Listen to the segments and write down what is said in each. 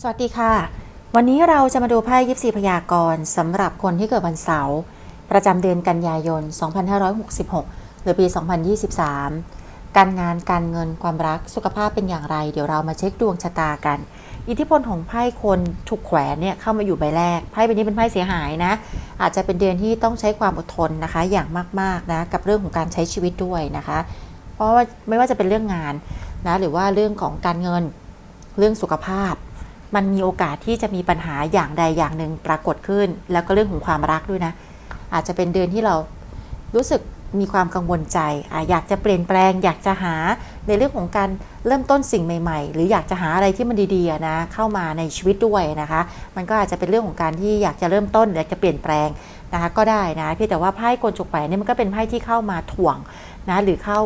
สวัสดีค่ะ วันนี้เราจะมาดูไพ่ยิปซีพยากรณ์สำหรับคนที่เกิดวันเสาร์ประจำเดือนกันยายน 2566 หรือปี 2023 การงานการเงินความรักสุขภาพเป็นอย่างไร เดี๋ยวเรามาเช็คดวงชะตากัน อิทธิพลของไพ่คนถูกแขวนเนี่ยเข้ามาอยู่ใบแรกไพ่ใบนี้เป็นไพ่เสียหายนะ อาจจะเป็นเดือนที่ต้องใช้ความอดทนนะคะ อย่างมากๆนะกับเรื่องของการใช้ชีวิตด้วยนะคะ เพราะว่าไม่ว่าจะเป็นเรื่องงาน นะหรือว่าเรื่องของการเงินเรื่องสุขภาพ มันมีโอกาสที่จะมีปัญหาอย่างใดอย่างหนึ่งปรากฏขึ้น แล้วก็เรื่องของความรักด้วยนะ อาจจะเป็นเดือนที่เรารู้สึกมีความกังวลใจออยากจะเปลี่ยนแปลง อยากจะหาในเรื่องของการเริ่มต้นสิ่งใหม่ ๆ หรืออยากจะหาอะไรที่มันดีๆนะเข้ามาในชีวิตด้วยนะคะ มันก็อาจจะเป็นเรื่องของการที่อยากจะเริ่มต้นอยากจะเปลี่ยนแปลงนะคะก็ได้นะเพียงแต่ว่าไพ่กลจกแหวนนี่มันก็เป็นไพ่ที่เข้ามาถ่วงนะหรือเข้า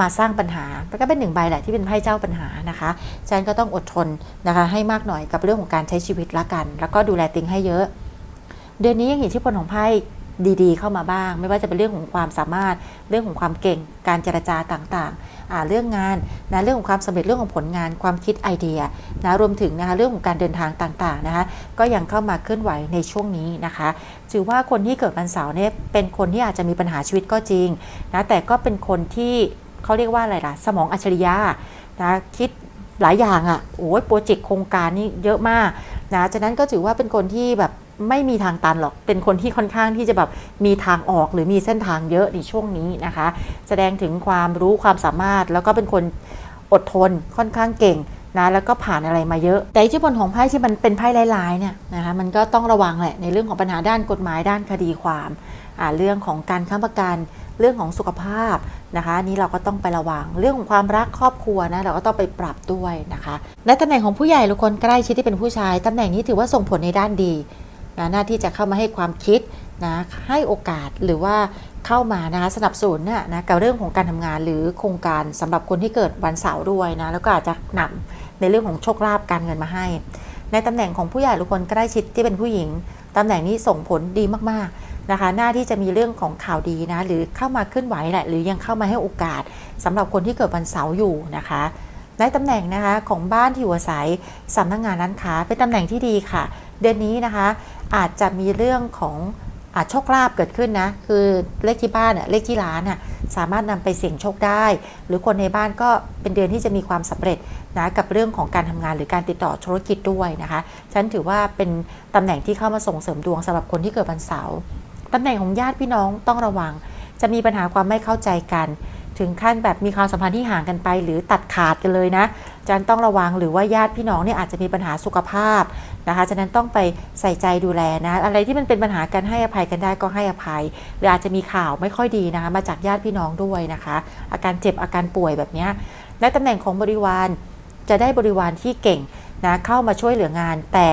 มาสร้างปัญหาก็เป็นหนึ่งใบแหละที่เป็นไพ่เจ้าปัญหานะคะฉะนันก็ต้องอดทนนะคะให้มากหน่อยกับเรื่องของการใช้ชีวิตละกัน แล้วก็ดูแลติงให้เยอะ เดือนนี้ยังเห็นที่ผลของไพ่ดีๆ เข้ามาบ้าง ไม่ว่าจะเป็นเรื่องของความสามารถเรื่องของความเก่ง การเจรจาต่างๆ เรื่องงานนะเรื่องของความสำเร็จเรื่องของผลงานความคิดไอเดียนะรวมถึงนะคะเรื่องของการเดินทางต่างๆนะคะก็ยังเข้ามาเคลื่อนไหวในช่วงนี้นะคะถือว่าคนที่เกิดวันเสาร์เนี่ยเป็นคนที่อาจจะมีปัญหาชีวิตก็จริงนะแต่ก็เป็นคนที่ เขาเรียกว่าอะไรล่ะ สมองอัจฉริยะนะคิดหลายอย่างอะ่ะโอ้ยโปรเจกต์โครงการนี่เยอะมากนะฉะนั้นก็ถือว่าเป็นคนที่แบบไม่มีทางตันหรอก เป็นคนที่ค่อนข้างที่จะแบบมีทางออกหรือมีเส้นทางเยอะในช่วงนี้นะคะ แสดงถึงความรู้ความสามารถแล้วก็เป็นคนอดทนค่อนข้างเก่งนะแล้วก็ผ่านอะไรมาเยอะ แต่อิทธิพลของไพ่ที่มันเป็นไพ่ร้ายๆเนี่ยนะคะมันก็ต้องระวังแหละในเรื่องของปัญหาด้านกฎหมายด้านคดีความอ่าเรื่องของการค้ำประกัน เรื่องของสุขภาพนะคะนี้เราก็ต้องไประวังเรื่องของความรักครอบครัวนะเราก็ต้องไปปรับด้วยนะคะและตำแหน่งของผู้ใหญ่หรือคนใกล้ชิดที่เป็นผู้ชายตำแหน่งนี้ถือว่าส่งผลในด้านดีนะหน้าที่จะเข้ามาให้ความคิดนะให้โอกาสหรือว่าเข้ามานะคะสนับสนุนนะนะกับเรื่องของการทำงานหรือโครงการสำหรับคนที่เกิดวันเสาร์ด้วยนะแล้วก็อาจจะนำในเรื่องของโชคลาภการเงินมาให้ ในตำแหน่งของผู้ใหญ่หรือคนใกล้ชิดที่เป็นผู้หญิง ตำแหน่งนี้ส่งผลดีมากๆนะคะ หน้าที่จะมีเรื่องของข่าวดีนะ หรือเข้ามาขึ้นไหวแหละ หรือยังเข้ามาให้โอกาสสำหรับคนที่เกิดวันเสาร์อยู่นะคะในตำแหน่งนะคะของบ้านที่อยู่อาศัยสำนักงานร้านค้าเป็นตำแหน่งที่ดีค่ะ เดือนนี้นะคะอาจจะมีเรื่องของ โชคลาภเกิดขึ้นนะ คือเลขที่บ้านอะเลขที่ร้านอะสามารถนำไปเสี่ยงโชคได้ หรือคนในบ้านก็เป็นเดือนที่จะมีความสำเร็จนะกับเรื่องของการทำงานหรือการติดต่อธุรกิจด้วยนะคะฉันถือว่าเป็นตำแหน่งที่เข้ามาส่งเสริมดวงสำหรับคนที่เกิดวันเสาร์ตำแหน่งของญาติพี่น้องต้องระวัง จะมีปัญหาความไม่เข้าใจกัน ถึงขั้นแบบมีความสัมพันธ์ที่ห่างกันไป หรือตัดขาดกันเลยนะจันต้องระวังหรือว่าญาติพี่น้องเนี่ยอาจจะมีปัญหาสุขภาพ นะคะฉะนั้นต้องไปใส่ใจดูแลนะอะไรที่มันเป็นปัญหากันให้อภัยกันได้ก็ให้อภัย หรืออาจจะมีข่าวไม่ค่อยดีนะคะมาจากญาติพี่น้องด้วยนะคะ อาการเจ็บอาการป่วยแบบนี้ยและตำแหน่งของบริวารจะได้บริวารที่เก่งนะเข้ามาช่วยเหลืองาน แต่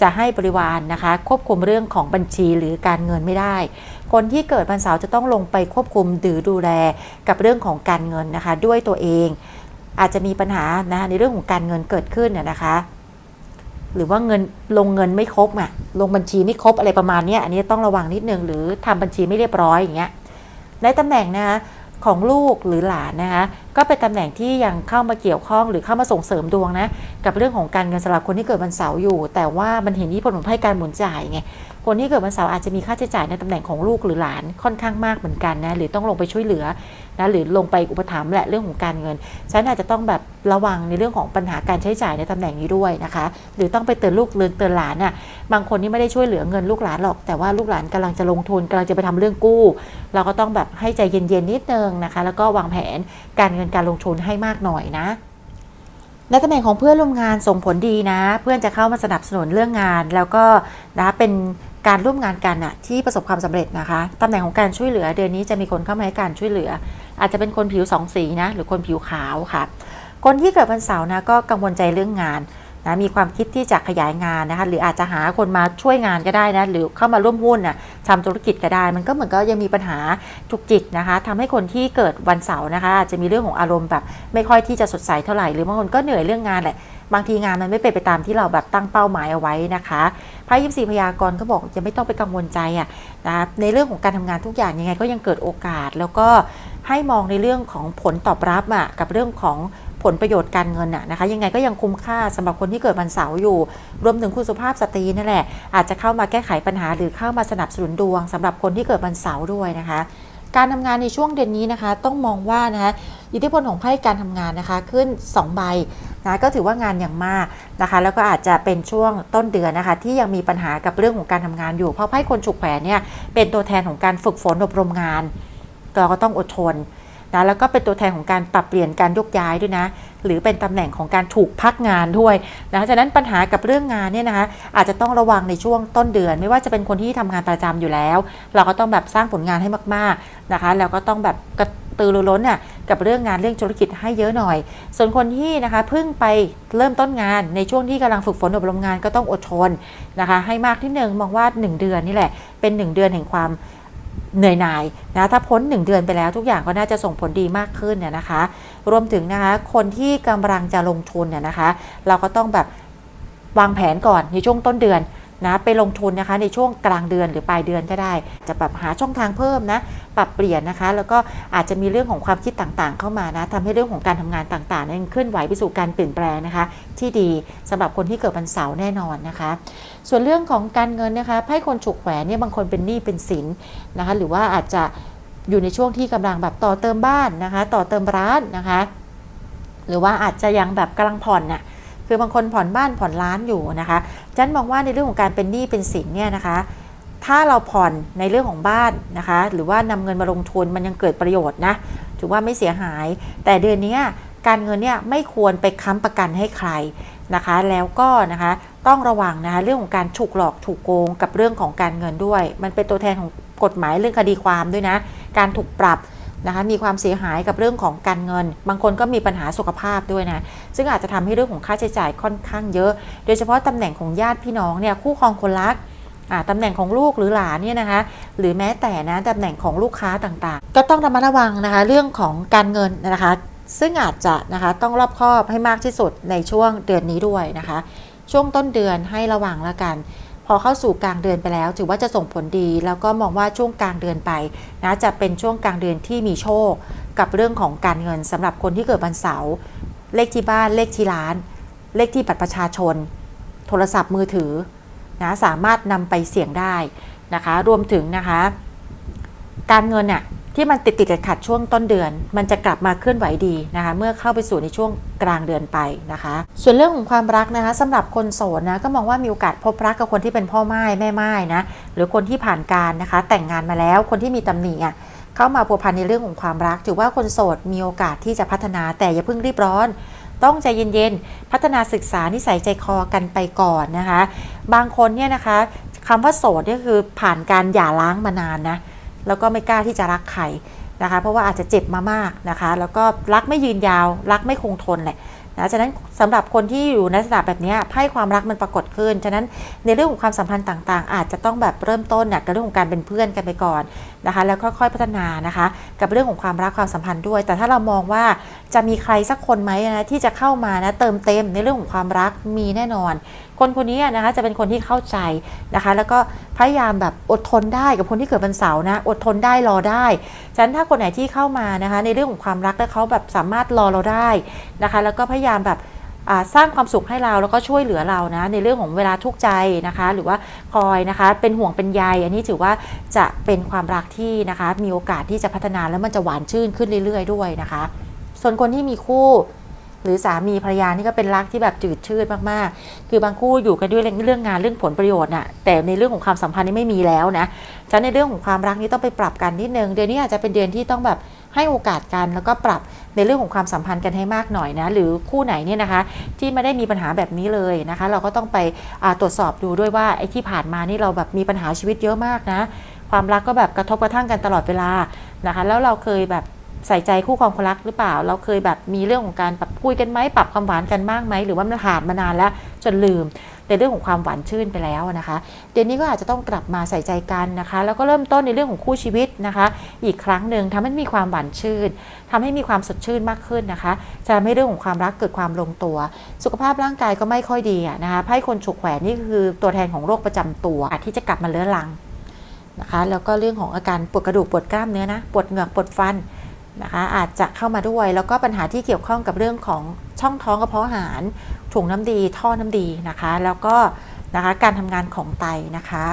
จะให้บริวารนะคะ ควบคุมเรื่องของบัญชีหรือการเงินไม่ได้ คนที่เกิดวันเสาร์จะต้องลงไปควบคุมหรือดูแลกับเรื่องของการเงินนะคะ ด้วยตัวเอง อาจจะมีปัญหานะในเรื่องของการเงินเกิดขึ้นน่นะคะ หรือว่าเงินลงเงินไม่ครบอะลงบัญชีไม่ครบอะไรประมาณนี้อันนี้ต้องระวังนิดนึงหรือทำบัญชีไม่เรียบร้อยอย่างเงี้ยในตำแหน่งนะคะของลูกหรือหลานนะคะก็เป็นตำแหน่งที่ยังเข้ามาเกี่ยวข้องหรือเข้ามาส่งเสริมดวงนะกับเรื่องของการเงินสำหรับคนที่เกิดวันเสาร์อยู่ แต่ว่ามันเห็นที่ผลของไพ่การหมุนจ่ายไง คนที่เกิดวันเสาร์อาจจะมีค่าใช้จ่ายในตำแหน่งของลูกหรือหลานค่อนข้างมากเหมือนกันนะหรือต้องลงไปช่วยเหลือนะหรือลงไปอุปถัมภ์แหละเรื่องของการเงินฉันอาจจะต้องแบบระวังในเรื่องของปัญหาการใช้จ่ายในตำแหน่งนี้ด้วยนะคะ หรือต้องไปเตือนลูกเตือนเตือนหลานน่ะบางคนนี่ไม่ได้ช่วยเหลือเงินลูกหลานหรอก แต่ว่าลูกหลานกำลังจะลงทุนกำลังจะไปทำเรื่องกู้ เราก็ต้องแบบให้ใจเย็นๆนิดนึงนะคะ แล้วก็วางแผนการเงินการลงทุนให้มากหน่อยนะในตำแหน่งของเพื่อนร่วมงานส่งผลดีนะ เพื่อนจะเข้ามาสนับสนุนเรื่องงาน แล้วก็นะเป็น การร่วมงานกันอะที่ประสบความสำเร็จนะคะตำแหน่งของการช่วยเหลือ เดือนนี้จะมีคนเข้ามาให้การช่วยเหลือ อาจจะเป็นคนผิวสองสีนะหรือคนผิวขาวค่ะ คนที่เกิดวันเสาร์นะก็กังวลใจเรื่องงานนะมีความคิดที่จะขยายงานนะคะหรืออาจจะหาคนมาช่วยงานก็ได้นะหรือเข้ามาร่วมหุ้นนะทำธุรกิจก็ได้ มันก็เหมือนก็ยังมีปัญหาจุกจิกนะคะทำให้คนที่เกิดวันเสาร์นะคะอาจจะมีเรื่องของอารมณ์แบบ ไม่ค่อยที่จะสดใสเท่าไหร่หรือบางคนก็เหนื่อยเรื่องงานแหละ บางทีงานมันไม่เป็นไปตามที่เราแบบตั้งเป้าหมายเอาไว้นะคะไพ่ยิปซีพยากรก็บอกจะไม่ต้องไปกังวลใจอะนะในเรื่องของการทำงานทุกอย่างยังไงก็ยังเกิดโอกาส แล้วก็ให้มองในเรื่องของผลตอบรับอะกับเรื่องของผลประโยชน์การเงินน่ะนะคะ ยังไงก็ยังคุ้มค่าสำหรับคนที่เกิดวันเสาร์อยู่ รวมถึงคุณสุภาพสตรีนั่นแหละ อาจจะเข้ามาแก้ไขปัญหาหรือเข้ามาสนับสนุนดวงสำหรับคนที่เกิดวันเสาร์ด้วยนะคะ การทำงานในช่วงเดือนนี้นะคะ ต้องมองว่านะคะ อิทธิพลของไพ่การทำงานนะคะ ขึ้น 2 ใบนะก็ถือว่างานอย่างมากนะคะ แล้วก็อาจจะเป็นช่วงต้นเดือนนะคะ ที่ยังมีปัญหากับเรื่องของการทำงานอยู่ เพราะไพ่คนฉุกแผนเนี่ยเป็นตัวแทนของการฝึกฝนอบรมงานเราก็ต้องอดทนนะแล้วก็เป็นตัวแทนของการปรับเปลี่ยนการยกย้ายด้วยนะ หรือเป็นตำแหน่งของการถูกพักงานด้วยนะคะฉะนั้นปัญหากับเรื่องงานเนี่ยนะคะอาจจะต้องระวังในช่วงต้นเดือน ไม่ว่าจะเป็นคนที่ทำงานประจำอยู่แล้ว เราก็ต้องแบบสร้างผลงานให้มากๆนะคะแล้วก็ต้องแบบกระตือรือร้นน่ะกับเรื่องงานเรื่องธุรกิจให้เยอะหน่อย ส่วนคนที่นะคะเพิ่งไปเริ่มต้นงานในช่วงที่กำลังฝึกฝนอบรมงานก็ต้องอดทนนะคะ ให้มากที่หนึ่งมองว่า 1 เดือนนี่แหละเป็น 1 เดือนแห่งความ เหนื่อยหน่ายนะถ้าพ้น 1 เดือนไปแล้วทุกอย่างก็น่าจะส่งผลดีมากขึ้นเนี่ยนะคะ รวมถึงนะคะคนที่กำลังจะลงทุนเนี่ยนะคะ เราก็ต้องแบบวางแผนก่อนในช่วงต้นเดือนนะไปลงทุนนะคะในช่วงกลางเดือนหรือปลายเดือนก็ได้ จะแบบหาช่องทางเพิ่มนะปรับเปลี่ยนนะคะ แล้วก็อาจจะมีเรื่องของความคิดต่างๆ เข้ามานะทำให้เรื่องของการทำงานต่างๆนั้นเคลื่อนไหวไปสู่การเปลี่ยนแปลงนะคะ ที่ดีสำหรับคนที่เกิดวันเสาร์แน่นอนนะคะ ส่วนเรื่องของการเงินนะคะไพ่คนฉุกแขวนเนี่ยบางคนเป็นหนี้เป็นสินนะคะหรือว่าอาจจะอยู่ในช่วงที่กำลังแบบต่อเติมบ้านนะคะ ต่อเติมร้านนะคะ หรือว่าอาจจะยังแบบกำลังผ่อนน่ะคือบางคนผ่อนบ้านผ่อนร้านอยู่นะคะจันมองว่าในเรื่องของการเป็นหนี้เป็นสินเนี่ยนะคะถ้าเราผ่อนในเรื่องของบ้านนะคะ หรือว่านำเงินมาลงทุนมันยังเกิดประโยชน์นะถือว่าไม่เสียหาย แต่เดือนนี้การเงินเนี่ยไม่ควรไปค้ำประกันให้ใคร นะคะ แล้วก็นะคะต้องระวังนะคะเรื่องของการถูกหลอกถูกโกงกับเรื่องของการเงินด้วย มันเป็นตัวแทนของกฎหมายเรื่องคดีความด้วยนะ การถูกปรับนะคะมีความเสียหายกับเรื่องของการเงิน บางคนก็มีปัญหาสุขภาพด้วยนะ ซึ่งอาจจะทำให้เรื่องของค่าใช้จ่ายค่อนข้างเยอะ โดยเฉพาะตำแหน่งของญาติพี่น้องเนี่ยคู่ครองคนรักตำแหน่งของลูกหรือหลานเนี่ยนะคะหรือแม้แต่นะตำแหน่งของลูกค้าต่างๆ ก็ต้องระมัดระวังนะคะเรื่องของการเงินนะคะ ซึ่งอาจจะนะคะต้องรอบคอบให้มากที่สุดในช่วงเดือนนี้ด้วยนะคะ ช่วงต้นเดือนให้ระวังแล้วกัน พอเข้าสู่กลางเดือนไปแล้ว ถือว่าจะส่งผลดี แล้วก็มองว่าช่วงกลางเดือนไปนะจะเป็นช่วงกลางเดือนที่มีโชค กับเรื่องของการเงินสำหรับคนที่เกิดวันเสาร์เลขที่บ้านเลขที่ร้าน เลขที่บัตรประชาชน โทรศัพท์มือถือนะสามารถนำไปเสี่ยงได้นะคะ รวมถึงนะคะ การเงินเนี่ย ที่มันติดติดขัดช่วงต้นเดือน มันจะกลับมาเคลื่อนไหวดีนะคะ เมื่อเข้าไปสู่ในช่วงกลางเดือนไปนะคะ ส่วนเรื่องของความรักนะคะสำหรับคนโสดนะก็มองว่ามีโอกาสพบรักกับคนที่เป็นพ่อไม้แม่ไม้นะหรือคนที่ผ่านการนะคะ แต่งงานมาแล้วคนที่มีตำหนิอะเข้ามาพัวพันในเรื่องของความรัก ถือว่าคนโสดมีโอกาสที่จะพัฒนาแต่อย่าเพิ่งรีบร้อน ต้องใจเย็นๆพัฒนาศึกษานิสัยใจคอกันไปก่อนนะคะ บางคนเนี่ยนะคะคำว่าโสดเนี่ยคือผ่านการหย่าร้างมานานนะ แล้วก็ไม่กล้าที่จะรักใครนะคะ เพราะว่าอาจจะเจ็บมามากนะคะ แล้วก็รักไม่ยืนยาว รักไม่คงทนแหละนะฉะนั้น สำหรับคนที่อยู่ในลักษณะแบบนี้ไพ่ความรักมันปรากฏขึ้น ฉะนั้นในเรื่องของความสัมพันธ์ต่างๆ อาจจะต้องแบบเริ่มต้นเนี่ยกับเรื่องของการเป็นเพื่อนกันไปก่อนนะคะแล้วค่อยๆพัฒนานะคะ กับเรื่องของความรักความสัมพันธ์ด้วย แต่ถ้าเรามองว่าจะมีใครสักคนไหมนะที่จะเข้ามานะเติมเต็มในเรื่องของความรักมีแน่นอน คนคนนี้นะคะจะเป็นคนที่เข้าใจนะคะ แล้วก็พยายามแบบอดทนได้กับคนที่เกิดวันเสาร์นะอดทนได้รอได้ฉะนั้นถ้าคนไหนที่เข้ามานะคะ ในเรื่องของความรักแล้วเขาแบบสามารถรอเราได้นะคะ แล้วก็พยายามแบบ สร้างความสุขให้เราแล้วก็ช่วยเหลือเรานะในเรื่องของเวลาทุกข์ใจนะคะ หรือว่าคอยนะคะ เป็นห่วงเป็นใยอันนี้ถือว่าจะเป็นความรักที่นะคะ มีโอกาสที่จะพัฒนาแล้วมันจะหวานชื่นขึ้นเรื่อย ๆ ด้วยนะคะ ส่วนคนที่มีคู่ หรือสามีภรรยานี่ก็เป็นรักที่แบบจืดชืดมากๆ คือบางคู่อยู่กันด้วยเรื่องงานเรื่องผลประโยชน์น่ะ แต่ในเรื่องของความสัมพันธ์นี่ไม่มีแล้วนะฉะนั้นในเรื่องของความรักนี่ต้องไปปรับกันนิดนึง เดือนนี้อาจจะเป็นเดือนที่ต้องแบบให้โอกาสกันแล้วก็ปรับในเรื่องของความสัมพันธ์กันให้มากหน่อยนะ หรือคู่ไหนเนี่ยนะคะ ที่ไม่ได้มีปัญหาแบบนี้เลยนะคะ เราก็ต้องไปตรวจสอบดูด้วยว่าไอ้ที่ผ่านมานี่เราแบบมีปัญหาชีวิตเยอะมากนะ ความรักก็แบบกระทบกระทั่งกันตลอดเวลานะคะ แล้วเราเคยแบบ ใส่ใจคู่ครองคนรักหรือเปล่า เราเคยแบบมีเรื่องของการปรับคุยกันไหมปรับความหวานกันมากไหมหรือว่ามันผ่านมานานแล้วจนลืมในเรื่องของความหวานชื่นไปแล้วนะคะ เดือนนี้ก็อาจจะต้องกลับมาใส่ใจกันนะคะ แล้วก็เริ่มต้นในเรื่องของคู่ชีวิตนะคะ อีกครั้งหนึ่งทำให้มีความหวานชื่นทำให้มีความสดชื่นมากขึ้นนะคะ จะทำให้เรื่องของความรักเกิดความลงตัว สุขภาพร่างกายก็ไม่ค่อยดีอะนะคะไพ่คนฉุกแขวนนี่คือตัวแทนของโรคประจำตัวที่จะกลับมาเลื้อรังนะคะ แล้วก็เรื่องของอาการปวดกระดูกปวดกล้ามเนื้อนะปวดเหงือกปวดฟัน นะคะอาจจะเข้ามาด้วยแล้วก็ปัญหาที่เกี่ยวข้องกับเรื่องของช่องท้องกระเพาะอาหารถุงน้ำดีท่อน้ำดีนะคะ แล้วก็นะคะการทำงานของไตนะคะ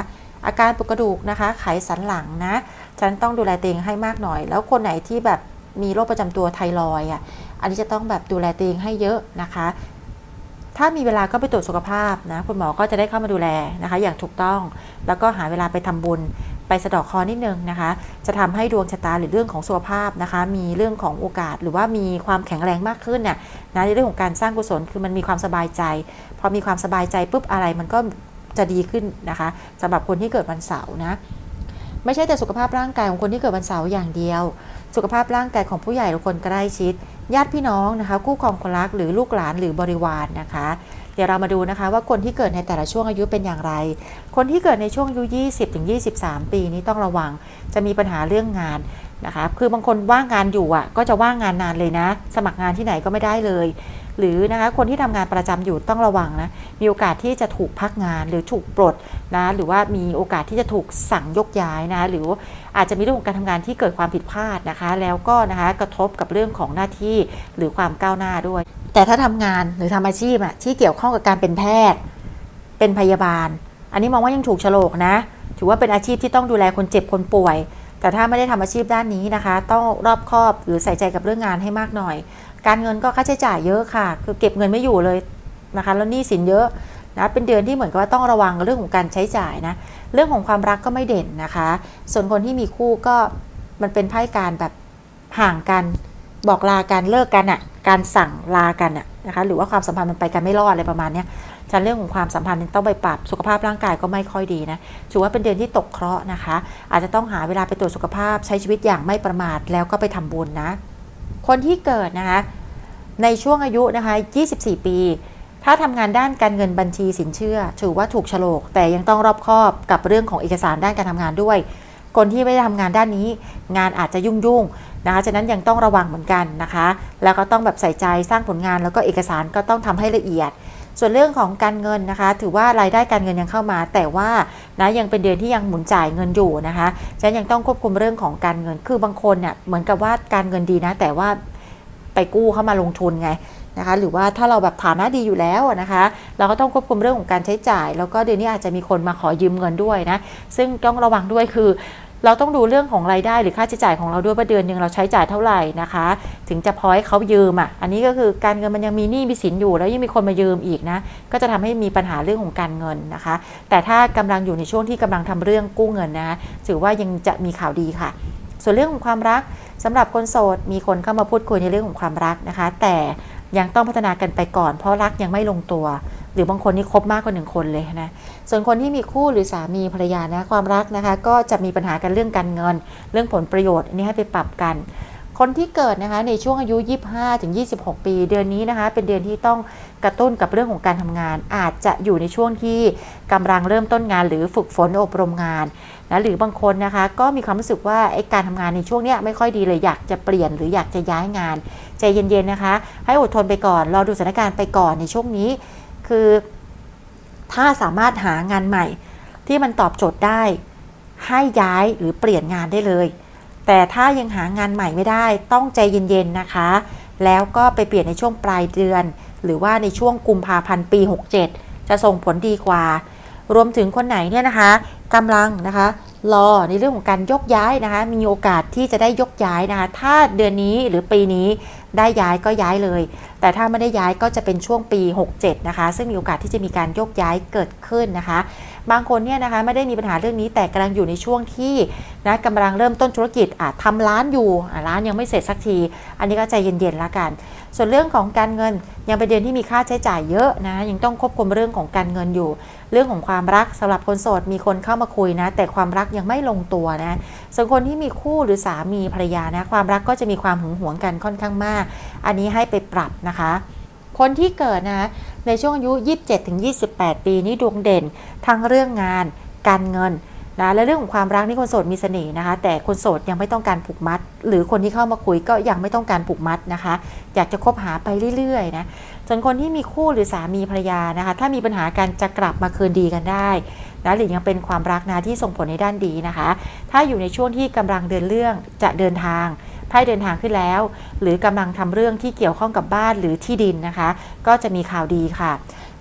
อาการปวดกระดูกนะคะ ไขสันหลังนะฉันต้องดูแลตัวเองให้มากหน่อย แล้วคนไหนที่แบบมีโรคประจำตัวไทรอยอะอันนี้จะต้องแบบดูแลตัวเองให้เยอะนะคะ ถ้ามีเวลาก็ไปตรวจสุขภาพนะคุณหมอก็จะได้เข้ามาดูแลนะคะ อย่างถูกต้องแล้วก็หาเวลาไปทำบุญ ไปสะดอกคอนิดนึงนะคะ จะทำให้ดวงชะตาหรือเรื่องของสุขภาพนะคะ มีเรื่องของโอกาสหรือว่ามีความแข็งแรงมากขึ้นเนี่ยนะในเรื่องของการสร้างกุศลคือมันมีความสบายใจ พอมีความสบายใจปุ๊บอะไรมันก็จะดีขึ้นนะคะสำหรับคนที่เกิดวันเสาร์นะไม่ใช่แต่สุขภาพร่างกายของคนที่เกิดวันเสาร์อย่างเดียว สุขภาพร่างกายของผู้ใหญ่หรือคนใกล้ชิด ญาติพี่น้องนะคะ คู่ครองคนรักหรือลูกหลานหรือบริวารนนะคะ เดี๋ยวเรามาดูนะคะว่าคนที่เกิดในแต่ละช่วงอายุเป็นอย่างไร คนที่เกิดในช่วงอายุ 20ถึง23 ปีนี้ต้องระวัง จะมีปัญหาเรื่องงานนะคะ คือบางคนว่างงานอยู่อะ ก็จะว่างงานนานเลยนะ สมัครงานที่ไหนก็ไม่ได้เลย หรือนะคะคนที่ทำงานประจำอยู่ต้องระวังนะ มีโอกาสที่จะถูกพักงานหรือถูกปลดนะ หรือว่ามีโอกาสที่จะถูกสั่งยกย้ายนะ หรืออาจจะมีเรื่องของการทำงานที่เกิดความผิดพลาดนะคะ แล้วก็นะคะกระทบกับเรื่องของหน้าที่หรือความก้าวหน้าด้วย แต่ถ้าทำงานหรือทำอาชีพอะที่เกี่ยวข้องกับการเป็นแพทย์ เป็นพยาบาล อันนี้มองว่ายังถูกโฉลกนะ ถือว่าเป็นอาชีพที่ต้องดูแลคนเจ็บคนป่วย แต่ถ้าไม่ได้ทำอาชีพด้านนี้นะคะ ต้องรอบคอบหรือใส่ใจกับเรื่องงานให้มากหน่อย การเงินก็ค่าใช้จ่ายเยอะค่ะ คือเก็บเงินไม่อยู่เลยนะคะ แล้วหนี้สินเยอะนะเป็นเดือนที่เหมือนกับว่าต้องระวังเรื่องของการใช้จ่ายนะ เรื่องของความรักก็ไม่เด่นนะคะ ส่วนคนที่มีคู่ก็มันเป็นไพ่การแบบห่างกัน บอกลากันเลิกกันอะ่ะ การสั่งลากันอะ่ะนะคะ หรือว่าความสัมพันธ์มันไปกันไม่รอดอะไรประมาณนี้ยฉันเรื่องของความสัมพันธ์ต้องไปปรับสุขภาพร่างกายก็ไม่ค่อยดีนะถือว่าเป็นเดือนที่ตกเคราะห์นะคะ อาจจะต้องหาเวลาไปตรวจสุขภาพใช้ชีวิตอย่างไม่ประมาทแล้วก็ไปทำบุญนะ คนที่เกิดนะคะ ในช่วงอายุนะคะ 24 ปี ถ้าทำงานด้านการเงินบัญชีสินเชื่อ ถือว่าถูกโฉลก แต่ยังต้องรอบคอบกับเรื่องของเอกสารด้านการทำงานด้วย คนที่ไม่ได้ทำงานด้านนี้ งานอาจจะยุ่งยุ่ง นะคะฉะนั้นยังต้องระวังเหมือนกันนะคะ แล้วก็ต้องแบบใส่ใจสร้างผลงานแล้วก็เอกสารก็ต้องทำให้ละเอียด ส่วนเรื่องของการเงินนะคะ ถือว่ารายได้การเงินยังเข้ามา แต่ว่านะยังเป็นเดือนที่ยังหมุนจ่ายเงินอยู่นะคะฉะนั้นยังต้องควบคุมเรื่องของการเงิน คือบางคนเนี่ยเหมือนกับว่าการเงินดีนะ แต่ว่าไปกู้เข้ามาลงทุนไงนะคะหรือว่าถ้าเราแบบฐานะดีอยู่แล้วนะคะ เราก็ต้องควบคุมเรื่องของการใช้จ่าย แล้วก็เดือนนี้อาจจะมีคนมาขอยืมเงินด้วยนะ ซึ่งต้องระวังด้วยคือ เราต้องดูเรื่องของรายได้หรือค่าใช้จ่ายของเราด้วยว่าเดือนหนึ่งเราใช้จ่ายเท่าไหร่นะคะ ถึงจะพอให้เขายืมอะอันนี้ก็คือการเงินมันยังมีหนี้มีสินอยู่ แล้วยังมีคนมายืมอีกนะก็จะทำให้มีปัญหาเรื่องของการเงินนะคะ แต่ถ้ากำลังอยู่ในช่วงที่กำลังทำเรื่องกู้เงินนะถือว่ายังจะมีข่าวดีค่ะ ส่วนเรื่องของความรักสำหรับคนโสดมีคนเข้ามาพูดคุยในเรื่องของความรักนะคะ แต่ยังต้องพัฒนากันไปก่อน เพราะรักยังไม่ลงตัว หรือบางคนนี่คบมากกว่าหนึ่งคนเลยนะ ส่วนคนที่มีคู่หรือสามีภรรยานะความรักนะคะ ก็จะมีปัญหากันเรื่องการเงิน เรื่องผลประโยชน์อันนี้ให้ไปปรับกัน คนที่เกิดนะคะในช่วงอายุ 25ถึง26 ปี เดือนนี้นะคะ เป็นเดือนที่ต้องกระตุ้นกับเรื่องของการทำงาน อาจจะอยู่ในช่วงที่กำลังเริ่มต้นงาน หรือฝึกฝนอบรมงานนะหรือบางคนนะคะก็มีความรู้สึกว่าไอ้การทำงานในช่วงเนี้ยไม่ค่อยดีเลยอยากจะเปลี่ยนหรืออยากจะย้ายงาน ใจเย็นๆนะคะ ให้อดทนไปก่อนรอดูสถานการณ์ไปก่อนในช่วงนี้ คือ ถ้าสามารถหางานใหม่ ที่มันตอบโจทย์ได้ ให้ย้ายหรือเปลี่ยนงานได้เลย แต่ถ้ายังหางานใหม่ไม่ได้ต้องใจเย็นๆนะคะ แล้วก็ไปเปลี่ยนในช่วงปลายเดือน หรือว่าในช่วงกุมภาพันธ์ปี 67 จะส่งผลดีกว่า รวมถึงคนไหนเนี่ยนะคะกำลังนะคะรอในเรื่องของการยกย้ายนะคะ มีโอกาสที่จะได้ยกย้ายนะคะ ถ้าเดือนนี้หรือปีนี้ได้ย้ายก็ย้ายเลย แต่ถ้าไม่ได้ย้ายก็จะเป็นช่วงปี 67 นะคะ ซึ่งมีโอกาสที่จะมีการยกย้ายเกิดขึ้นนะคะ บางคนเนี่ยนะคะไม่ได้มีปัญหาเรื่องนี้แต่กำลังอยู่ในช่วงที่นะกำลังเริ่มต้นธุรกิจอาจทำร้านอยู่ร้านยังไม่เสร็จสักที อันนี้ก็ใจเย็นๆแล้วกัน ส่วนเรื่องของการเงินยังเป็นเดือนที่มีค่าใช้จ่ายเยอะนะ ยังต้องควบคุมเรื่องของการเงินอยู่ เรื่องของความรักสำหรับคนโสดมีคนเข้ามาคุยนะ แต่ความรักยังไม่ลงตัวนะ ส่วนคนที่มีคู่หรือสามีภรรยานะ ความรักก็จะมีความหึงหวงกันค่อนข้างมาก อันนี้ให้ไปปรับนะคะ คนที่เกิดนะในช่วงอายุ 27-28 ปีนี้ดวงเด่น ทั้งเรื่องงาน การเงิน นะและเรื่องของความรักนี่คนโสดมีเสน่ห์นะคะ แต่คนโสดยังไม่ต้องการผูกมัด หรือคนที่เข้ามาคุยก็ยังไม่ต้องการผูกมัดนะคะ อยากจะคบหาไปเรื่อยๆนะส่วนคนที่มีคู่หรือสามีภรรยานะคะ ถ้ามีปัญหาการจะกลับมาคืนดีกันได้นะหรือยังเป็นความรักนะที่ส่งผลในด้านดีนะคะ ถ้าอยู่ในช่วงที่กำลังเดินเรื่องจะเดินทางไพ่เดินทางขึ้นแล้ว หรือกำลังทำเรื่องที่เกี่ยวข้องกับบ้านหรือที่ดินนะคะ ก็จะมีข่าวดีค่ะ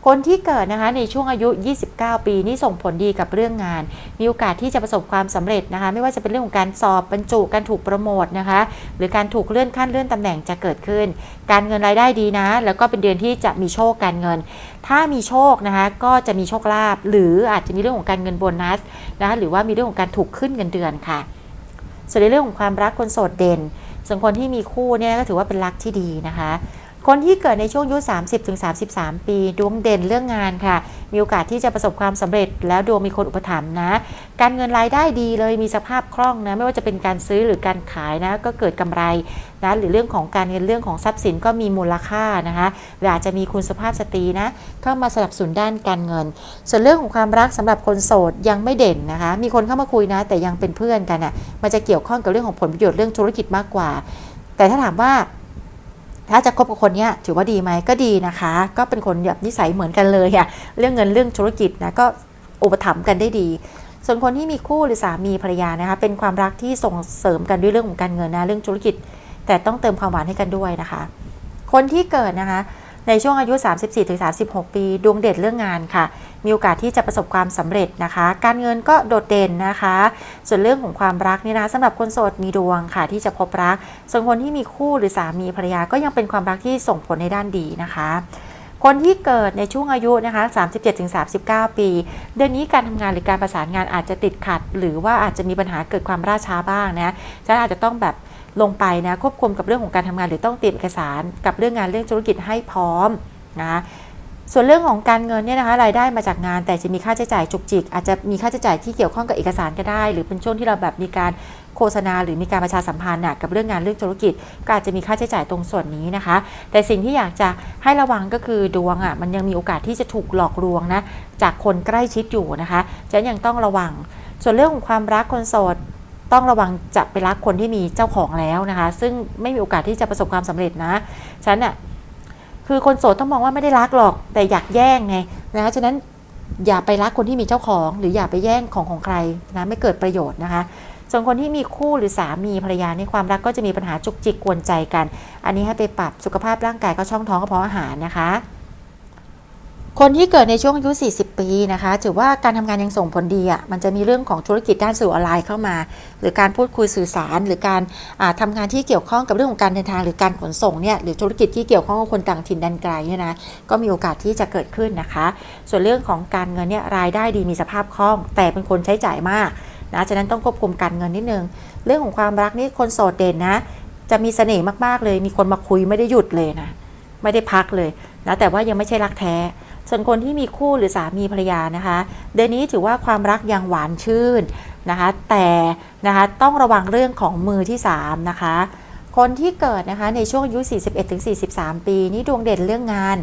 คนที่เกิดนะคะในช่วงอายุ 29 ปีนี่ส่งผลดีกับเรื่องงาน มีโอกาสที่จะประสบความสำเร็จนะคะ ไม่ว่าจะเป็นเรื่องของการสอบบรรจุการถูกโปรโมทนะคะ หรือการถูกเลื่อนขั้นเลื่อนตำแหน่งจะเกิดขึ้น การเงินรายได้ดีนะ แล้วก็เป็นเดือนที่จะมีโชคการเงิน ถ้ามีโชคนะคะก็จะมีโชคลาภหรืออาจจะมีเรื่องของการเงินโบนัสนะคะหรือว่ามีเรื่องของการถูกขึ้นเงินเดือนค่ะ ส่วนในเรื่องของความรักคนโสดเด่นส่วนคนที่มีคู่เนี่ยก็ถือว่าเป็นรักที่ดีนะคะ คนที่เกิดในช่วงอายุ 30-33 ปี ดวงเด่นเรื่องงานค่ะ มีโอกาสที่จะประสบความสำเร็จ แล้วดวงมีคนอุปถัมภ์นะ การเงินรายได้ดีเลยมีสภาพคล่องนะ ไม่ว่าจะเป็นการซื้อหรือการขายนะ ก็เกิดกำไรนะหรือเรื่องของการเงินเรื่องของทรัพย์สินก็มีมูลค่านะคะหรืออาจจะมีคุณสภาพสตรีนะเข้ามาสนับสนุนด้านการเงิน ส่วนเรื่องของความรักสำหรับคนโสดยังไม่เด่นนะคะ มีคนเข้ามาคุยนะ แต่ยังเป็นเพื่อนกันอะมันจะเกี่ยวข้องกับเรื่องของผลประโยชน์เรื่องธุรกิจมากกว่า แต่ถ้าถามว่า ถ้าจะคบกับคนเนี้ยถือว่าดีไหมก็ดีนะคะ ก็เป็นคนแบบนิสัยเหมือนกันเลยอะเรื่องเงินเรื่องธุรกิจนะก็อุปถัมภ์กันได้ดี ส่วนคนที่มีคู่หรือสามีภรรยานะคะเป็นความรักที่ส่งเสริมกันด้วยเรื่องของการเงินนะเรื่องธุรกิจ แต่ต้องเติมความหวานให้กันด้วยนะคะ คนที่เกิดนะคะ ในช่วงอายุ 34-36 ปี ดวงเด่นเรื่องงานค่ะ มีโอกาสที่จะประสบความสำเร็จนะคะ การเงินก็โดดเด่นนะคะ ส่วนเรื่องของความรักนี่นะสำหรับคนโสดมีดวงค่ะที่จะพบรัก ส่วนคนที่มีคู่หรือสามีภรรยาก็ยังเป็นความรักที่ส่งผลในด้านดีนะคะคนที่เกิดในช่วงอายุนะคะ 37-39 ปี เดือนนี้การทำงานหรือการประสานงานอาจจะติดขัด หรือว่าอาจจะมีปัญหาเกิดความล่าช้าบ้างนะฉะนั้นอาจจะต้องแบบ ลงไปนะควบคุมกับเรื่องของการทำงานหรือต้องเตรียมเอกสาร กับเรื่องงานเรื่องธุรกิจให้พร้อมนะส่วนเรื่องของการเงินเนี่ยนะคะรายได้มาจากงาน แต่จะมีค่าใช้จ่ายจุกจิก อาจจะมีค่าใช้จ่ายที่เกี่ยวข้องกับเอกสารก็ได้ หรือเป็นช่วงที่เราแบบมีการโฆษณา หรือมีการประชาสัมพันธ์กับเรื่องงานเรื่องธุรกิจ ก็อาจจะมีค่าใช้จ่ายตรงส่วนนี้นะคะ แต่สิ่งที่อยากจะให้ระวังก็คือดวงอะมันยังมีโอกาสที่จะถูกหลอกลวงนะจากคนใกล้ชิดอยู่นะคะฉะนั้นยังต้องระวัง ส่วนเรื่องของความรักคนโสด ต้องระวังจะไปรักคนที่มีเจ้าของแล้วนะคะ ซึ่งไม่มีโอกาสที่จะประสบความสำเร็จนะฉะนั้นน่ะคือคนโสดต้องมองว่าไม่ได้รักหรอกแต่อยากแย่งไงนะคะฉะนั้นอย่าไปรักคนที่มีเจ้าของ หรืออย่าไปแย่งของของใครนะไม่เกิดประโยชน์นะคะส่วนคนที่มีคู่หรือสามีภรรยาในความรักก็จะมีปัญหาจุกจิกกวนใจกัน อันนี้ให้ไปปรับสุขภาพร่างกายก็ช่องท้องกระเพาะอาหารนะคะ คนที่เกิดในช่วงอายุ 40 ปีนะคะ ถือว่าการทำงานยังส่งผลดีอะ มันจะมีเรื่องของธุรกิจด้านสื่อออนไลน์เข้ามา หรือการพูดคุยสื่อสาร หรือการทำางานที่เกี่ยวข้องกับเรื่องของการเดินทาง หรือการขนส่งเนี่ย หรือธุรกิจที่เกี่ยวข้องกับคนต่างถิ่นแดนไกลเนี่ยนะ ก็มีโอกาสที่จะเกิดขึ้นนะคะ ส่วนเรื่องของการเงินเนี่ย รายได้ดีมีสภาพคล่อง แต่เป็นคนใช้จ่ายมากนะ ฉะนั้นต้องควบคุมการเงินนิดนึง เรื่องของความรักนี่คนโสดเด่นนะ จะมีเสน่ห์มากๆเลย มีคนมาคุยไม่ได้หยุดเลยนะ ไม่ได้พักเลยนะ แต่ว่ายังไม่ใช่รักแท้ ส่วนคนที่มีคู่หรือสามีภรรยานะคะ เดือนนี้ถือว่าความรักยังหวานชื่นนะคะ แต่นะคะต้องระวังเรื่องของมือที่ 3 นะคะคนที่เกิดนะคะในช่วงอายุ 41-43 ปี นี่ดวงเด่นเรื่องงาน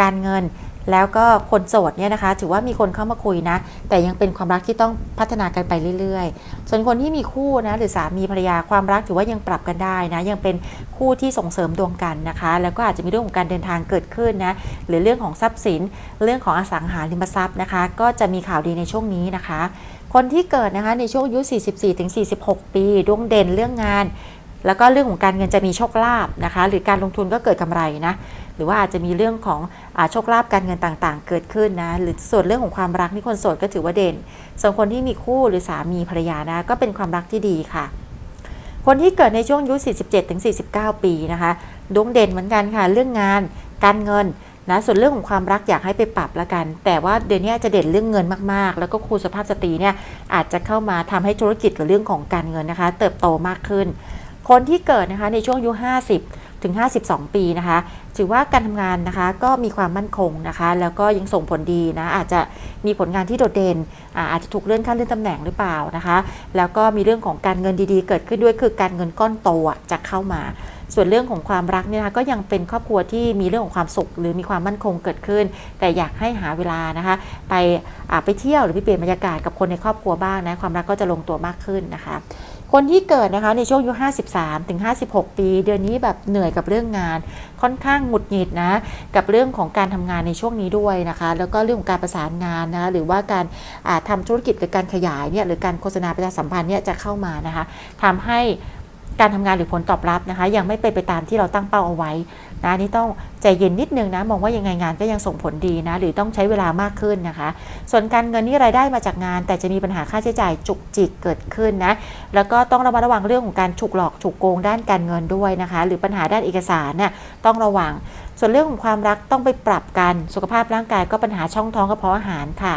การเงิน แล้วก็คนโสดเนี่ยนะคะ ถือว่ามีคนเข้ามาคุยนะ แต่ยังเป็นความรักที่ต้องพัฒนากันไปเรื่อยๆ ส่วนคนที่มีคู่นะหรือสามีภรรยาความรักถือว่ายังปรับกันได้นะ ยังเป็นคู่ที่ส่งเสริมดวงกันนะคะ แล้วก็อาจจะมีเรื่องของการเดินทางเกิดขึ้นนะ หรือเรื่องของทรัพย์สิน เรื่องของอสังหาริมทรัพย์นะคะ ก็จะมีข่าวดีในช่วงนี้นะคะ คนที่เกิดนะคะในช่วงอายุ 44-46 ปี ดวงเด่นเรื่องงาน แล้วก็เรื่องของการเงินจะมีโชคลาภนะคะ หรือการลงทุนก็เกิดกำไรนะ หรือว่าอาจจะมีเรื่องของอโชคลาภการเงินต่างๆ เกิดขึ้นนะ หรือส่วนเรื่องของความรักนี่คนโสดก็ถือว่าเด่น ส่วนคนที่มีคู่หรือสามีภรรยานะ ก็เป็นความรักที่ดีค่ะ คนที่เกิดในช่วงอายุ 47-49 ปีนะคะดวงเด่นเหมือนกันค่ะ เรื่องงานการเงินนะส่วนเรื่องของความรักอยากให้ไปปรับละกัน แต่ว่าเดือนนี้จะเด่นเรื่องเงินมากๆ แล้วก็ครูสภาพสตรีเนี่ยอาจจะเข้ามาทำให้ธุรกิจหรือเรื่องของการเงินนะคะ เติบโตมากขึ้น คนที่เกิดนะคะในช่วงอายุ 50 ถึง 52 ปีนะคะ ถือว่าการทำงานนะคะก็มีความมั่นคงนะคะ แล้วก็ยังส่งผลดีนะ อาจจะมีผลงานที่โดดเด่นอาอาจจะถูกเลื่อนขั้นเลื่อนตำแหน่งหรือเปล่านะคะ แล้วก็มีเรื่องของการเงินดีๆ เกิดขึ้นด้วยคือการเงินก้อนโตจะเข้ามาส่วนเรื่องของความรักเนี่ยนะคะก็ยังเป็นครอบครัวที่มีเรื่องของความสุข หรือมีความมั่นคงเกิดขึ้น แต่อยากให้หาเวลานะคะ ไปไปเที่ยวหรือไปเปลี่ยนบรรยากาศกับคนในครอบครัวบ้างนะความรักก็จะลงตัวมากขึ้นนะคะ คนที่เกิดนะคะในช่วงอายุ 53 ถึง 56 ปี เดือนนี้แบบเหนื่อยกับเรื่องงาน ค่อนข้างหงุดหงิดนะกับเรื่องของการทำงานในช่วงนี้ด้วยนะคะ แล้วก็เรื่องของการประสานงานนะคะหรือว่าการทำทำธุรกิจหรือการขยายเนี่ยหรือการโฆษณาประชาสัมพันธ์เนี่ยจะเข้ามานะคะทำให้ การทำงานหรือผลตอบรับนะคะ ยังไม่เป็นไปตามที่เราตั้งเป้าเอาไว้นะนนี่ต้องใจเย็นนิดนึงนะมองว่ายังไงงานก็ยังส่งผลดีนะ หรือต้องใช้เวลามากขึ้นนะคะ ส่วนการเงินนี่รายได้มาจากงาน แต่จะมีปัญหาค่าใช้จ่ายจุกจิกเกิดขึ้นนะแล้วก็ต้องระมัดระวังเรื่องของการฉุกหลอกฉุกโกงด้านการเงินด้วยนะคะ หรือปัญหาด้านเอกสารเนี่ยต้องระวัง ส่วนเรื่องของความรักต้องไปปรับกันสุขภาพร่างกายก็ปัญหาช่องท้องกระเพาะอาหารค่ะ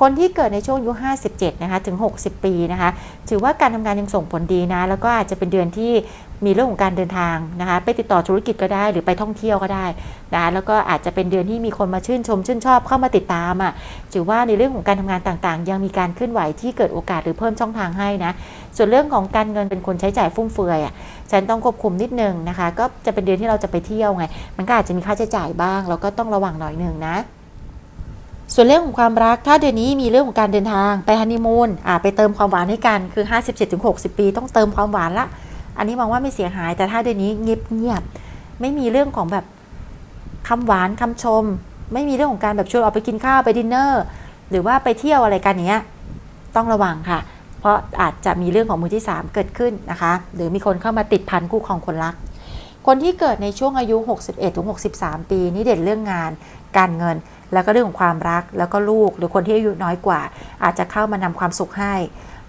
คนที่เกิดในช่วงอายุ 57 นะคะถึง 60 ปีนะคะ ถือว่าการทำงานยังส่งผลดีนะ แล้วก็อาจจะเป็นเดือนที่มีเรื่องของการเดินทางนะคะ ไปติดต่อธุรกิจก็ได้หรือไปท่องเที่ยวก็ได้นะแล้วก็อาจจะเป็นเดือนที่มีคนมาชื่นชมชื่นชอบเข้ามาติดตามอะถือว่าในเรื่องของการทำงานต่างๆ ยังมีการเคลื่อนไหวที่เกิดโอกาสหรือเพิ่มช่องทางให้นะ ส่วนเรื่องของการเงินเป็นคนใช้จ่ายฟุ่มเฟือยอะฉันต้องควบคุมนิดนึงนะคะ ก็จะเป็นเดือนที่เราจะไปเที่ยวไง มันก็อาจจะมีค่าใช้จ่ายบ้าง แล้วก็ต้องระวังหน่อยหนึ่งนะ ส่วนเรื่องของความรักถ้าเดือนนี้มีเรื่องของการเดินทางไปฮันนีมูนอ่าไปเติมความหวานให้กันคือ 57-60 ปี ต้องเติมความหวานละ อันนี้มองว่าไม่เสียหายแต่ถ้าเดือนนี้เงียบเงียบไม่มีเรื่องของแบบคำหวานคำชม ไม่มีเรื่องของการแบบชวนออกไปกินข้าวไปดินเนอร์หรือว่าไปเที่ยวอะไรกันเนี้ยต้องระวังค่ะ เพราะอาจจะมีเรื่องของมือที่ 3 เกิดขึ้นนะคะ หรือมีคนเข้ามาติดพันคู่ครองคนรัก คนที่เกิดในช่วงอายุ 61-63 ปี นี่เด่นเรื่องงานการเงิน แล้วก็เรื่องของความรักแล้วก็ลูกหรือคนที่อายุน้อยกว่า อาจจะเข้ามานำความสุขให้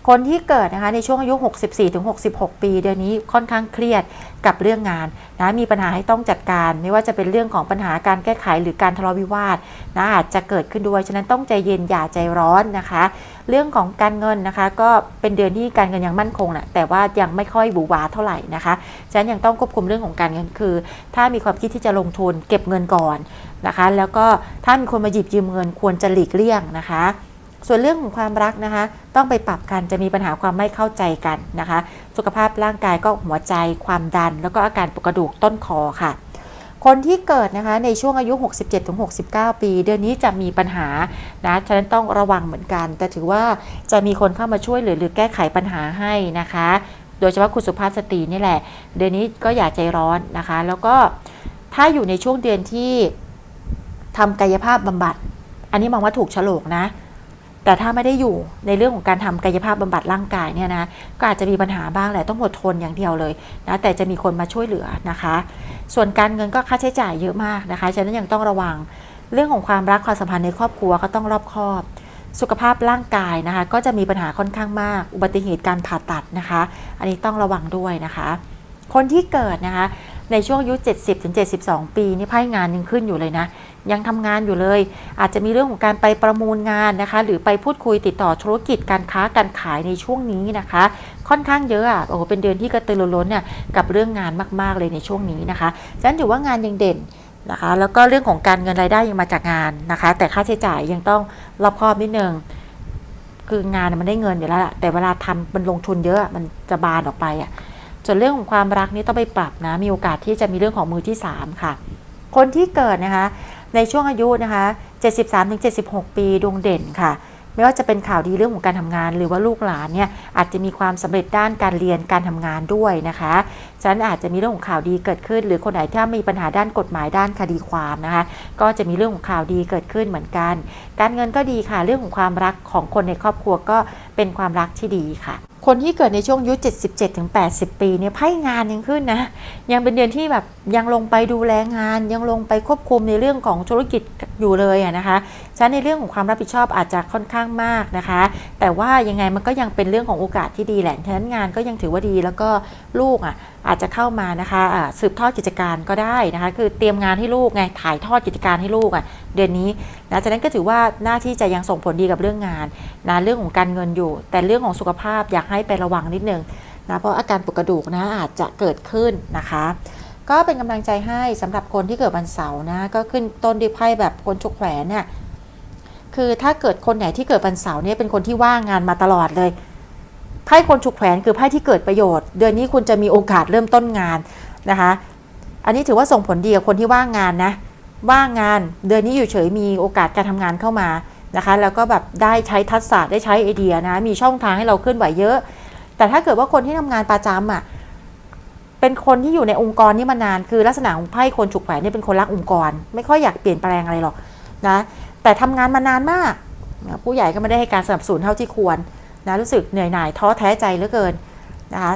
คนที่เกิดนะคะในช่วงอายุ 64-66 ปี เดือนนี้ค่อนข้างเครียดกับเรื่องงานนะมีปัญหาให้ต้องจัดการ ไม่ว่าจะเป็นเรื่องของปัญหาการแก้ไขหรือการทะเลาะวิวาทนะอาจจะเกิดขึ้นด้วยฉะนั้นต้องใจเย็นอย่าใจร้อนนะคะ เรื่องของการเงินนะคะ ก็เป็นเดือนที่การเงินยังมั่นคงแหละแต่ว่ายังไม่ค่อยบูวาเท่าไหร่นะคะฉะนั้นยังต้องควบคุมเรื่องของการเงินคือ ถ้ามีความคิดที่จะลงทุนเก็บเงินก่อน นะคะ แล้วก็ถ้ามีคนมาหยิบยืมเงินควรจะหลีกเลี่ยงนะคะ ส่วนเรื่องของความรักนะคะ ต้องไปปรับกันจะมีปัญหาความไม่เข้าใจกันนะคะ สุขภาพร่างกายก็หัวใจความดัน แล้วก็อาการปวดกระดูกต้นคอค่ะคนที่เกิดนะคะในช่วงอายุ 67-69 ปี เดือนนี้จะมีปัญหานะฉะนั้นต้องระวังเหมือนกัน แต่ถือว่าจะมีคนเข้ามาช่วยเหลือหรือแก้ไขปัญหาให้นะคะ โดยเฉพาะคุณสุภาพสตรีนี่แหละ เดือนนี้ก็อย่าใจร้อนนะคะ แล้วก็ถ้าอยู่ในช่วงเดือนที่ ทำกายภาพบำบัด อันนี้มองว่าถูกฉลกนะ แต่ถ้าไม่ได้อยู่ในเรื่องของการทำกายภาพบำบัดร่างกายเนี่ยนะก็อาจจะมีปัญหาบ้างแหละต้องอดทนอย่างเดียวเลยนะแต่จะมีคนมาช่วยเหลือนะคะ ส่วนการเงินก็ค่าใช้จ่ายเยอะมากนะคะฉะนั้นยังต้องระวังเรื่องของความรักความสัมพันธ์ในครอบครัวก็ต้องรอบคอบสุขภาพร่างกายนะคะ ก็จะมีปัญหาค่อนข้างมาก อุบัติเหตุการผ่าตัดนะคะ อันนี้ต้องระวังด้วยนะคะ คนที่เกิดนะคะ ในช่วงอายุ 70-72 ปี นี่ไพ่งานยังขึ้นอยู่เลยนะ ยังทำงานอยู่เลย อาจจะมีเรื่องของการไปประมูลงานนะคะ หรือไปพูดคุยติดต่อธุรกิจการค้าการขายในช่วงนี้นะคะ ค่อนข้างเยอะอะโอ้โหเป็นเดือนที่กระตือรือร้นเนี่ยกับเรื่องงานมาก ๆเลยในช่วงนี้นะคะฉะนั้นถือว่างานยังเด่นนะคะแล้วก็เรื่องของการเงินรายได้ยังมาจากงานนะคะ แต่ค่าใช้จ่ายยังต้องรอบคอบนิดนึงคืองานมันได้เงินอยู่แล้วล่ะแต่เวลาทำมันลงทุนเยอะมันจะบานออกไปอะส่วนเรื่องของความรักนี่ต้องไปปรับนะมีโอกาสที่จะมีเรื่องของมือที่ 3 ค่ะ คนที่เกิดนะคะ ในช่วงอายุนะคะ 73-76 ปีดวงเด่นค่ะ ไม่ว่าจะเป็นข่าวดีเรื่องของการทำงาน หรือว่าลูกหลานเนี่ยอาจจะมีความสำเร็จด้านการเรียนการทำงานด้วยนะคะ ฉะนั้นอาจจะมีเรื่องของข่าวดีเกิดขึ้น หรือคนไหนที่มีปัญหาด้านกฎหมายด้านคดีความนะคะ ก็จะมีเรื่องของข่าวดีเกิดขึ้นเหมือนกัน การเงินก็ดีค่ะ เรื่องของความรักของคนในครอบครัวก็เป็นความรักที่ดีค่ะคนที่เกิดในช่วงอายุ 77-80 ปีเนี่ยไพ่งานยังขึ้นนะ ยังเป็นเดือนที่แบบยังลงไปดูแลงาน ยังลงไปควบคุมในเรื่องของธุรกิจอยู่เลยอะนะคะฉะนั้นในเรื่องของความรับผิดชอบอาจจะค่อนข้างมากนะคะ แต่ว่ายังไงมันก็ยังเป็นเรื่องของโอกาสที่ดีแหละฉะนั้นงานก็ยังถือว่าดีแล้วก็ลูกอะอาจจะเข้ามานะคะสืบทอดกิจการก็ได้นะคะคือเตรียมงานให้ลูกไงถ่ายทอดกิจการให้ลูกอะเดือนนี้นะฉะนั้นก็ถือว่าหน้าที่จะยังส่งผลดีกับเรื่องงานนะเรื่องของการเงินอยู่ แต่เรื่องของสุขภาพอยากให้ไประวังนิดนึงนะเพราะอาการปวดกระดูกนะอาจจะเกิดขึ้นนะคะ ก็เป็นกำลังใจให้สำหรับคนที่เกิดวันเสาร์นะก็ขึ้นต้นด้วยไพ่แบบคนฉุกแขวนเนี่ยคือถ้าเกิดคนไหนที่เกิดวันเสาร์เนี่ยเป็นคนที่ว่างงานมาตลอดเลย ไพ่คนฉุกแขวนคือไพ่ที่เกิดประโยชน์ เดือนนี้คุณจะมีโอกาสเริ่มต้นงานนะคะ อันนี้ถือว่าส่งผลดีกับคนที่ว่างงานนะ ว่างงานเดือนนี้อยู่เฉยมีโอกาสการทำงานเข้ามานะคะ แล้วก็แบบได้ใช้ทักษะได้ใช้ไอเดียนะ มีช่องทางให้เราเคลื่อนไหวเยอะ แต่ถ้าเกิดว่าคนที่ทำงานประจำอะเป็นคนที่อยู่ในองค์กรนี้มานานคือลักษณะของไพ่คนฉุกแขวนเนี่ยเป็นคนรักองค์กร ไม่ค่อยอยากเปลี่ยนแปลงอะไรหรอกนะแต่ทำงานมานานมาก ผู้ใหญ่ก็ไม่ได้ให้การสนับสนุนเท่าที่ควร นะรู้สึกเหนื่อยหน่ายท้อแท้ใจเหลือเกินนะคะ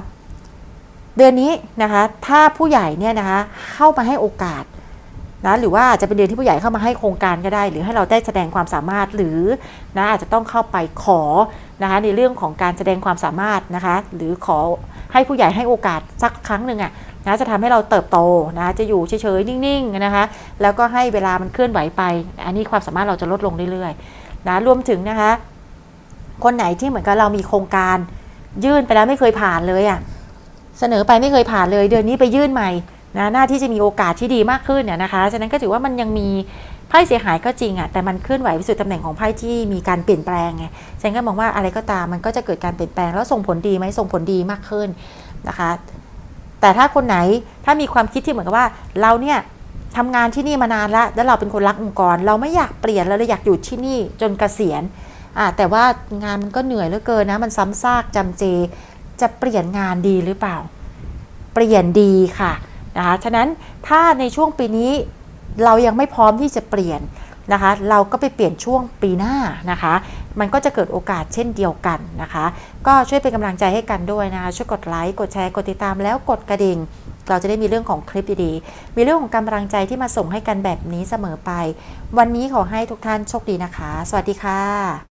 เดือนนี้นะคะถ้าผู้ใหญ่เนี่ยนะคะเข้ามาให้โอกาสนะหรือว่าอาจจะเป็นเดือนที่ผู้ใหญ่เข้ามาให้โครงการก็ได้ หรือให้เราได้แสดงความสามารถหรือนะอาจจะต้องเข้าไปขอนะคะในเรื่องของการแสดงความสามารถนะคะหรือขอให้ผู้ใหญ่ให้โอกาสสักครั้งหนึ่งอะนะจะทำให้เราเติบโตนะจะอยู่เฉยๆนิ่งๆนะคะแล้วก็ให้เวลามันเคลื่อนไหวไป อันนี้ความสามารถเราจะลดลงเรื่อยๆนะรวมถึงนะคะ คนไหนที่เหมือนกับเรามีโครงการ ยื่นไปแล้วไม่เคยผ่านเลยอะ่ะเสนอไปไม่เคยผ่านเลย เดือนนี้ไปยื่นใหม่นะหน้าที่จะมีโอกาสที่ดีมากขึ้นเนี่ยนะคะฉะนั้นก็ถือว่ามันยังมีไพ่เสียหายก็จริงอะ่ะแต่มันเคลื่อนไหวไปสู่ตำแหน่งของไพ่ที่มีการเปลี่ยนแปลงไงฉันก็มองว่าอะไรก็ตามมันก็จะเกิดการเปลี่ยนแปลงแล้วส่งผลดีไหมส่งผลดีมากขึ้นนะคะ แต่ถ้าคนไหนถ้ามีความคิดที่เหมือนกับว่าเราเนี่ยทำงานที่นี่มานานแล้วแล้วเราเป็นคนรักองค์กร เราไม่อยากเปลี่ยนเราเลยอยากอยู่ที่นี่จนเกษียณ อะแต่ว่างานมันก็เหนื่อยเหลือเกินนะ มันซ้ำซากจำเจ จะเปลี่ยนงานดีหรือเปล่า เปลี่ยนดีค่ะนะคะฉะนั้นถ้าในช่วงปีนี้เรายังไม่พร้อมที่จะเปลี่ยนนะคะ เราก็ไปเปลี่ยนช่วงปีหน้านะคะ มันก็จะเกิดโอกาสเช่นเดียวกันนะคะ ก็ช่วยเป็นกำลังใจให้กันด้วยนะคะ ช่วยกดไลค์กดแชร์กดติดตามแล้วกดกระดิ่งเราจะได้มีเรื่องของคลิปดีๆ มีเรื่องของกำลังใจที่มาส่งให้กันแบบนี้เสมอไป วันนี้ขอให้ทุกท่านโชคดีนะคะ สวัสดีค่ะ